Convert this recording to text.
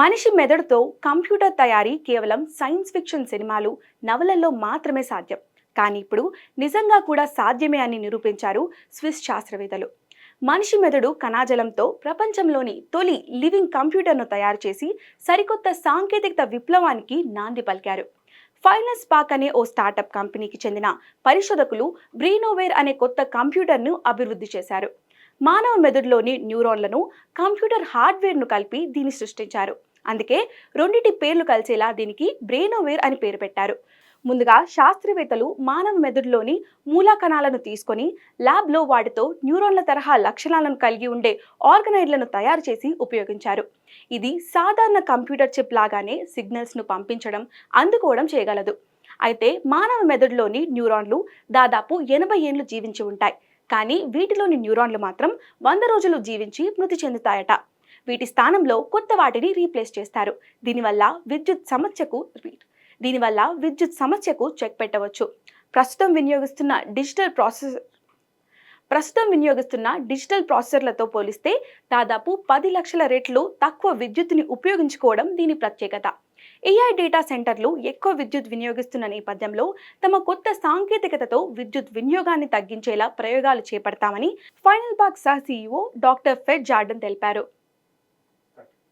మనిషి మెదడుతో కంప్యూటర్ తయారీ కేవలం సైన్స్ ఫిక్షన్ సినిమాలు నవలల్లో మాత్రమే సాధ్యం. కానీ ఇప్పుడు నిజంగా కూడా సాధ్యమే అని నిరూపించారు స్విస్ శాస్త్రవేత్తలు. మనిషి మెదడు కణాజలంతో ప్రపంచంలోని తొలి లివింగ్ కంప్యూటర్ను తయారు చేసి సరికొత్త సాంకేతికత విప్లవానికి నాంది పలికారు. ఫైనల్ స్పాక్ అనే ఓ స్టార్టప్ కంపెనీకి చెందిన పరిశోధకులు బ్రీనోవేర్ అనే కొత్త కంప్యూటర్ను అభివృద్ధి చేశారు. మానవ మెదడులోని న్యూరాన్లను కంప్యూటర్ హార్డ్వేర్ను కలిపి దీన్ని సృష్టించారు. అందుకే రెండిటి పేర్లు కలిసేలా దీనికి బ్రెయినోవేర్ అని పేరు పెట్టారు. ముందుగా శాస్త్రవేత్తలు మానవ మెదడులోని మూలకణాలను తీసుకొని ల్యాబ్లో వాటితో న్యూరాన్ల తరహా లక్షణాలను కలిగి ఉండే ఆర్గనైడ్లను తయారు చేసి ఉపయోగించారు. ఇది సాధారణ కంప్యూటర్ చిప్ లాగానే సిగ్నల్స్ను పంపించడం అందుకోవడం చేయగలదు. అయితే మానవ మెదడులోని న్యూరాన్లు దాదాపు ఎనభై ఏళ్ళు జీవించి ఉంటాయి. కానీ వీటిలోని న్యూరాన్లు మాత్రం వంద రోజులు జీవించి మృతి చెందుతాయట. వీటి స్థానంలో కొత్త వాటిని రీప్లేస్ చేస్తారు. దీనివల్ల విద్యుత్ సమస్యకు దీనివల్ల విద్యుత్ సమస్యకు చెక్ పెట్టవచ్చు. ప్రస్తుతం వినియోగిస్తున్న డిజిటల్ ప్రాసెస్ ప్రస్తుతం వినియోగిస్తున్న డిజిటల్ ప్రాసెసర్లతో పోలిస్తే దాదాపు పది లక్షల రెట్లు తక్కువ విద్యుత్తుని ఉపయోగించుకోవడం దీని ప్రత్యేకత. ఏఐ డేటా సెంటర్లు ఎక్కువ విద్యుత్ వినియోగిస్తున్న నేపథ్యంలో తమ కొత్త సాంకేతికతతో విద్యుత్ వినియోగాన్ని తగ్గించేలా ప్రయోగాలు చేపడతామని ఫైనల్ బాగ్ సహ సీఈఓ డాక్టర్ ఫెడ్ జార్డన్ తెలిపారు.